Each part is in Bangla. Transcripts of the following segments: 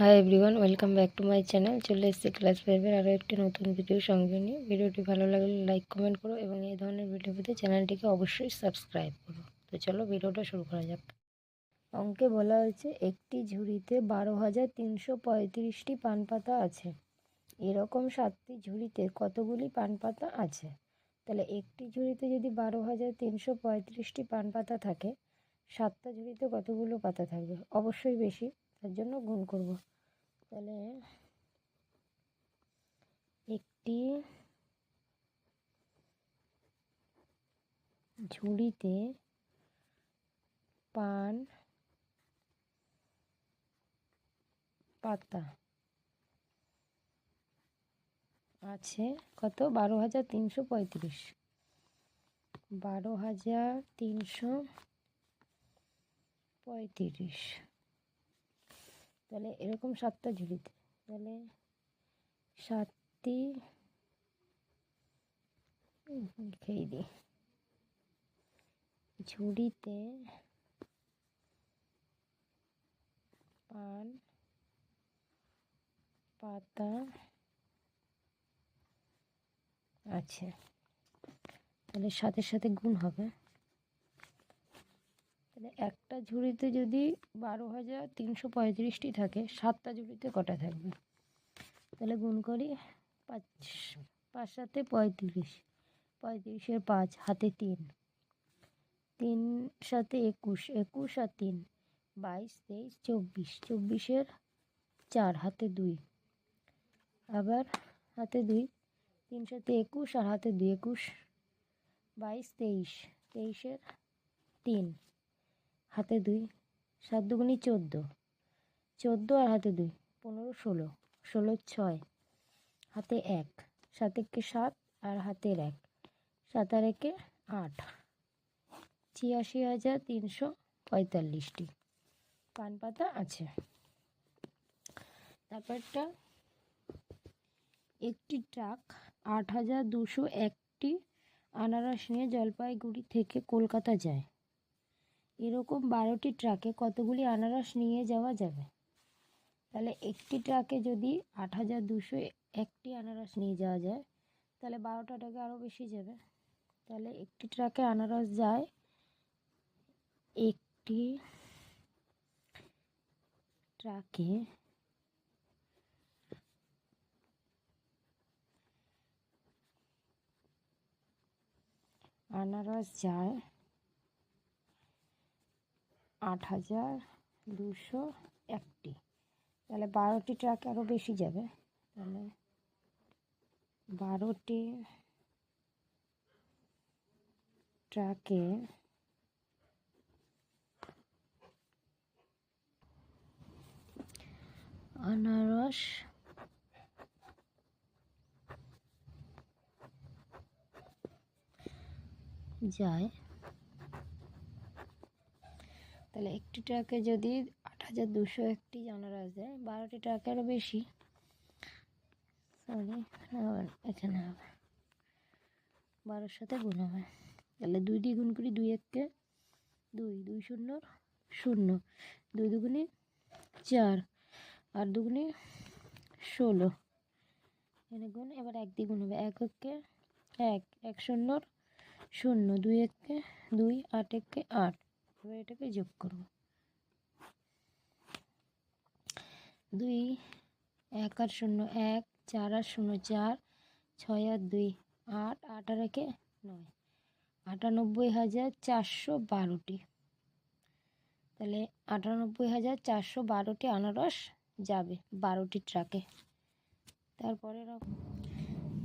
Hi everyone welcome back to my channel চলে এসেছি ক্লাস ফাইভের আরও একটি নতুন ভিডিও সঙ্গে নিয়ে। ভিডিওটি ভালো লাগলে লাইক কমেন্ট করো এবং এই ধরনের ভিডিও পেতে চ্যানেলটিকে অবশ্যই সাবস্ক্রাইব করো। তো চলো ভিডিওটা শুরু করা যাক। অঙ্কে বলা হয়েছে, একটি ঝুড়িতে বারো হাজার তিনশো পঁয়ত্রিশটি পান পাতা আছে। এরকম সাতটি ঝুড়িতে কতগুলি পান পাতা আছে? তাহলে একটি ঝুড়িতে যদি বারো হাজার তিনশো পঁয়ত্রিশটি পান পাতা থাকে, সাতটা ঝুড়িতে কতগুলো পাতা থাকবে? অবশ্যই বেশি। তার জন্য গুণ করব। তাহলে একটি ঝুড়িতে পান পাতা আছে কত? বারো হাজার তিনশো পঁয়ত্রিশ। বারো হাজার তিনশো পঁয়ত্রিশ। তাহলে এরকম সাতটা ঝুড়িতে তাহলে সাতটি লিখেই দিই। ঝুড়িতে পান, পাতা আছে। তাহলে সাথে সাথে গুণ হবে। তাহলে একটা ঝুড়িতে যদি বারো হাজার তিনশো পঁয়ত্রিশটি থাকে, সাতটা ঝুড়িতে কটা থাকবে? তাহলে গুণ করি পাঁচ পাঁচ সাথে পঁয়ত্রিশ, পঁয়ত্রিশের পাঁচ, হাতে তিন। তিন সাথে একুশ একুশ আর তিন, বাইশ, তেইশ, চব্বিশ, চব্বিশের চার, হাতে দুই। আবার হাতে দুই, তিন সাথে একুশ আর হাতে দুই, একুশ, বাইশ, তেইশ, তেইশের তিন। হাতে দুই, সাত দুগুনি চোদ্দ। চোদ্দ আর হাতে দুই, পনেরো, ষোলো। ষোলো, ছয়। হাতে এক, সাত একে সাত আর হাতের এক। সাত আর একে আট। ছিয়াশি হাজার তিনশো পঁয়তাল্লিশটি। পান পাতা আছে। তারপরটা একটি ট্রাক আট হাজার দুশো একটি আনারস নিয়ে জলপাইগুড়ি থেকে কলকাতা যায়। এরকম বারোটি ট্রাকে কতগুলি আনারস নিয়ে যাওয়া যাবে? তাহলে একটি ট্রাকে যদি আট হাজার দুশো একটি আনারস নিয়ে যাওয়া যায়, তাহলে বারোটা ট্রাকে আরও বেশি যাবে। তাহলে একটি ট্রাকে আনারস যায় একটি ট্রাকে আনারস যায় আট হাজার দুশো একটি। তাহলে বারোটি ট্রাক আরও বেশি যাবে। তাহলে বারোটি ট্রাকে আনারস যায়। তাহলে একটি ট্রাকে যদি আট হাজার দুশো একটি আনারস দেয়, বারোটি ট্রাকে আরও বেশি। সরি এখানে হবে বারোর সাথে গুণ হবে। তাহলে দুই দিয়ে গুণ করি দুই এককে দুই দুই শূন্য শূন্য। দুই দুগুনি চার আর দুগুনি ষোলো। এখানে গুণ, এবার এক দিয়ে গুণ হবে। এক এককে এক এক শূন্য শূন্য। দুই এককে দুই, আট এককে আট। এবার এটাকে যোগ করব। দুই, এক আর শূন্য এক, চার আর শূন্য চার, ছয় আর দুই, আট আট আর একে নয়। আটানব্বই হাজার চারশো বারোটি। তাহলে আটানব্বই হাজার চারশো বারোটি আনারস যাবে বারোটি ট্রাকে। তারপরে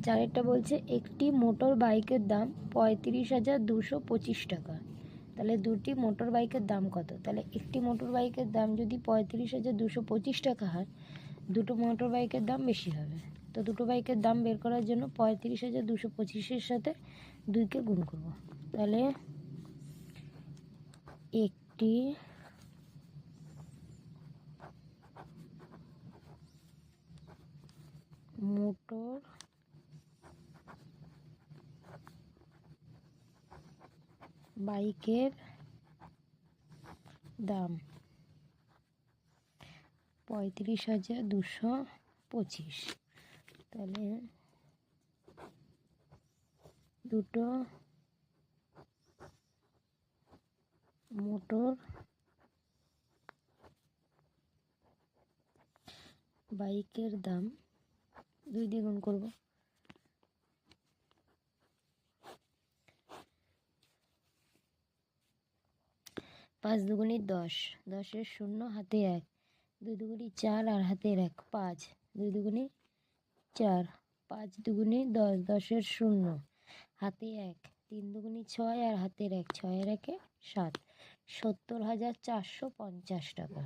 চারেরটা বলছে, একটি মোটর বাইকের দাম পঁয়ত্রিশ হাজার দুশো পঁচিশ টাকা। তাহলে দুটি মোটর বাইকের দাম কত? তাহলে একটি মোটর বাইকের দাম যদি পঁয়ত্রিশ হাজার দুশো পঁচিশ টাকা হয়, দুটো মোটর বাইকের দাম বেশি হবে। তো দুটো বাইকের দাম বের করার জন্য পঁয়ত্রিশ হাজার দুশো পঁচিশের সাথে দুইকে গুণ করব। তাহলে একটি মোটর বাইকের দাম পঁয়ত্রিশ হাজার দুশো পঁচিশ। তাহলে দুটো মোটর বাইকের দাম দুই দিয়ে গুণ করব। পাঁচ দুগুণি দশ, দশের শূন্য হাতে এক, দুই দুগুণি চার আর হাতের এক, পাঁচ, দুই দুগুণি চার, পাঁচ দুগুণি দশ, দশের শূন্য হাতে এক, তিন দুগুণি ছয় আর হাতের এক, ছয়ের একে সাত, সত্তর হাজার চারশো পঞ্চাশ টাকা।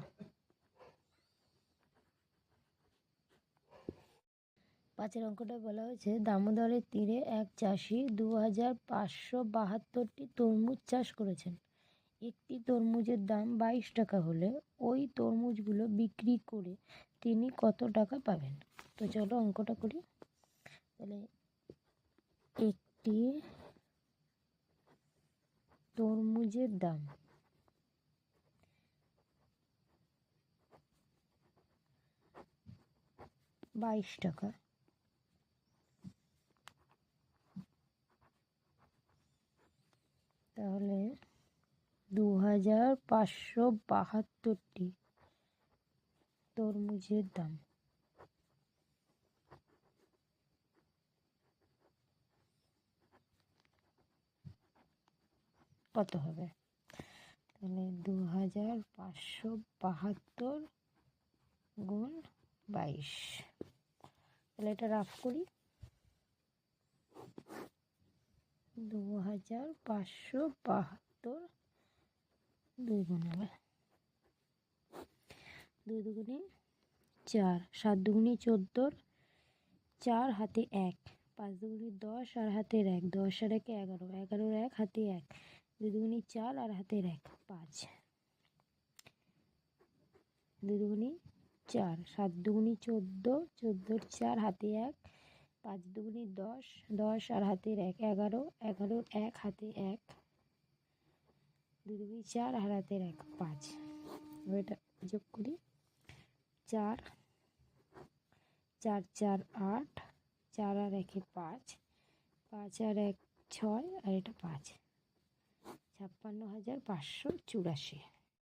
পাঁচের অঙ্কটা বলা হয়েছে, দামোদরের তীরে এক চাষি দু হাজার পাঁচশো বাহাত্তরটি তরমুজ চাষ করেছেন। একটি তরমুজের দাম বাইশ টাকা হলে ওই তরমুজগুলো বিক্রি করে তিনি কত টাকা পাবেন? তো চলো অঙ্কটা করি। তাহলে একটি তরমুজের দাম বাইশ টাকা তাহলে দু হাজার পাঁচশো বাহাত্তরটি তরমুজের দাম। কত হবে? তাহলে দু হাজার পাঁচশো বাহাত্তর গুণ বাইশ। তাহলে এটা রাফ করি। দু হাজার পাঁচশো বাহাত্তর দুই গুণ হবে দুই দুগুণে চার, সাত দুগুণে চোদ্দোর চার হাতে এক, পাঁচ দুগুণে দশ আর হাতের এক, দশ আর একে এগারো, এগারোর এক হাতে এক, দুই দুগুণে চার আর হাতের এক, পাঁচ। দুই দুগুণে চার, সাত দুগুণে চোদ্দ, চোদ্দোর চার হাতে এক, পাঁচ দুগুণে দশ দশ আর হাতের এক, এগারো, এগারোর এক হাতে এক। দুই চার আর হাতের এক পাঁচ। এটা যোগ করি। চার চার চার, আট, চার আর একে পাঁচ। পাঁচ আর এক ছয়, আর এটা পাঁচ। ছাপ্পান্ন হাজার পাঁচশো চুরাশি।